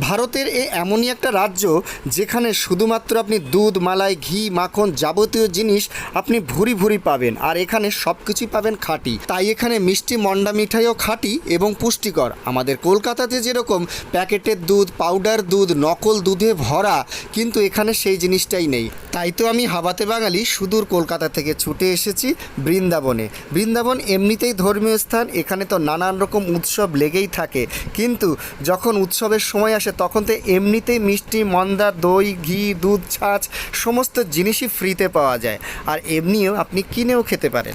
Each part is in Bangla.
ভারতের এ এমনই একটা রাজ্য যেখানে শুধুমাত্র আপনি দুধ, মালাই, ঘি, মাখন যাবতীয় জিনিস আপনি ভুরি ভুরি পাবেন। আর এখানে সব কিছুই পাবেন খাঁটি। তাই এখানে মিষ্টি মন্ডা মিঠাইও খাঁটি এবং পুষ্টিকর। আমাদের কলকাতাতে যেরকম প্যাকেটের দুধ, পাউডার দুধ, নকল দুধে ভরা, কিন্তু এখানে সেই জিনিসটাই নেই। তাই তো আমি হাবাতে বাঙালি সুদূর কলকাতা থেকে ছুটে এসেছি বৃন্দাবনে। বৃন্দাবন এমনিতেই ধর্মীয় স্থান, এখানে তো নানান রকম উৎসব লেগেই থাকে। কিন্তু যখন উৎসবের সময় আসে, তখন তো এমনিতেই মিষ্টি মন্দা দই, ঘি, দুধ ছাছ সমস্ত জিনিসই ফ্রিতে পাওয়া যায়। আর এমনিও আপনি কিনেও খেতে পারেন।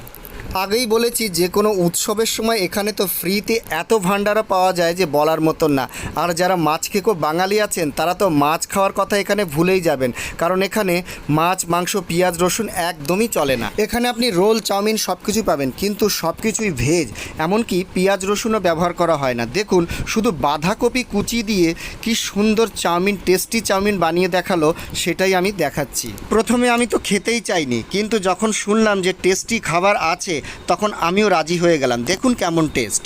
আগেই বলেছি, যে কোনো উৎসবের সময় এখানে তো ফ্রিতে এত ভাণ্ডারা পাওয়া যায় যে বলার মতন না। আর যারা মাছ খেকো বাঙালি আছেন, তারা তো মাছ খাওয়ার কথা এখানে ভুলেই যাবেন। কারণ এখানে মাছ, মাংস, পেঁয়াজ, রসুন একদমই চলে না। এখানে আপনি রোল, চাউমিন সব কিছুই পাবেন, কিন্তু সব কিছুই ভেজ। এমনকি পেঁয়াজ, রসুনও ব্যবহার করা হয় না। দেখুন, শুধু বাঁধাকপি কুচি দিয়ে কি সুন্দর চাউমিন, টেস্টি চাউমিন বানিয়ে দেখাল, সেটাই আমি দেখাচ্ছি। প্রথমে আমি তো খেতেই চাইনি, কিন্তু যখন শুনলাম যে টেস্টি খাবার আছে তখন আমিও রাজি হয়ে গেলাম দেখুন কেমন টেস্ট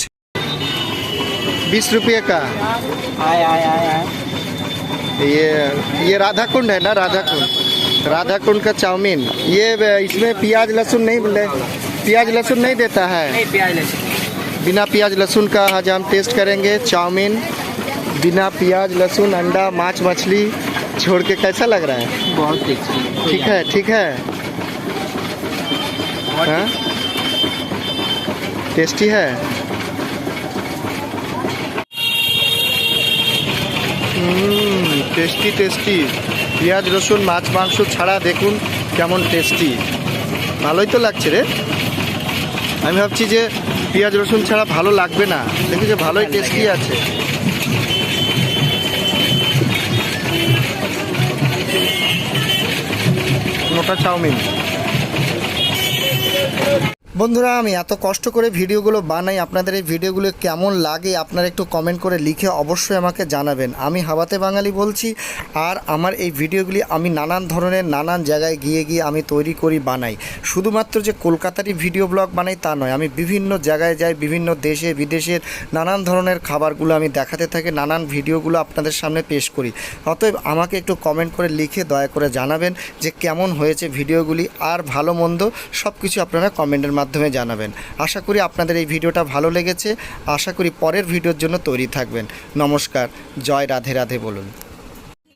बीस रुपये का आए आए आए आए ये ये राधा कुंड है ना राधा कुंड राधा कुंड का चाउमीन ये इसमें प्याज लहसुन नहीं बोले प्याज लहसुन नहीं देता है नहीं प्याज लहसुन बिना प्याज लहसुन का आज हम टेस्ट करेंगे चाउमीन बिना प्याज लहसुन अंडा माछ मछली छोड़ के कैसा लग रहा है बहुत टेस्टी ठीक है ठीक है हाँ टेस्टी है টেস্টি টেস্টি পেঁয়াজ রসুন মাছ মাংস ছাড়া দেখুন কেমন টেস্টি ভালোই তো লাগছে রে আমি ভাবছি যে পেঁয়াজ রসুন ছাড়া ভালো লাগবে না দেখি যে ভালোই টেস্টি আছে মোটা চাউমিন বন্ধুরা, আমি এত কষ্ট করে ভিডিওগুলো বানাই, আপনাদের এই ভিডিওগুলো কেমন লাগে আপনারা একটু কমেন্ট করে লিখে অবশ্যই আমাকে জানাবেন। আমি হাবাতে বাঙালি বলছি, আর আমার এই ভিডিওগুলি আমি নানান ধরনের, নানান জায়গায় গিয়ে গিয়ে আমি তৈরি করি, বানাই। শুধুমাত্র যে কলকাতারই ভিডিও ব্লগ বানাই তা নয়, আমি বিভিন্ন জায়গায় যাই, বিভিন্ন দেশে, বিদেশের নানান ধরনের খাবারগুলো আমি দেখাতে থাকি, নানান ভিডিওগুলো আপনাদের সামনে পেশ করি। অতএব আমাকে একটু কমেন্ট করে লিখে দয়া করে জানাবেন যে কেমন হয়েছে ভিডিওগুলি, আর ভালো মন্দ সব কিছু আপনারা কমেন্টের মাধ্যমে জানাবেন। আশা করি আপনাদের এই ভিডিওটা ভালো লেগেছে। আশা করি পরের ভিডিওর জন্য তৈরি থাকবেন। নমস্কার, জয় রাধে রাধে বলুন।